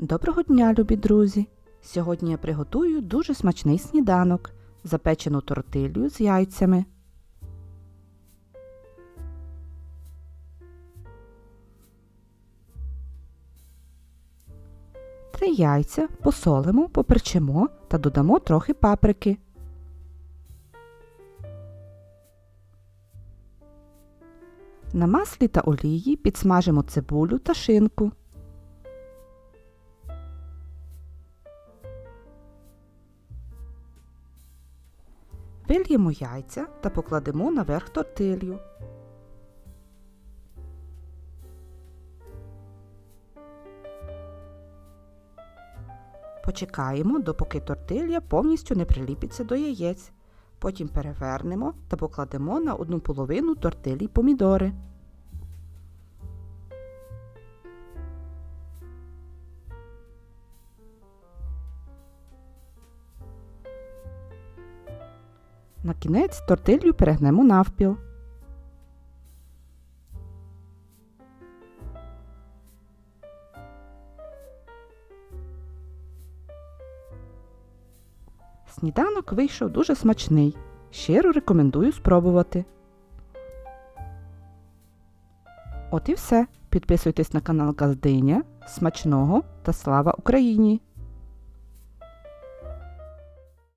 Доброго дня, любі друзі! Сьогодні я приготую дуже смачний сніданок запечену тортилью з яйцями. Три яйця посолимо, поперчимо та додамо трохи паприки. На маслі та олії підсмажимо цибулю та шинку. Вильємо яйця та покладемо наверх тортилью. Почекаємо, допоки тортилья повністю не приліпиться до яєць. Потім перевернемо та покладемо на одну половину тортилі помідори. На кінець тортилью перегнемо навпіл. Сніданок вийшов дуже смачний. Щиро рекомендую спробувати. От і все. Підписуйтесь на канал Газдиня. Смачного та слава Україні!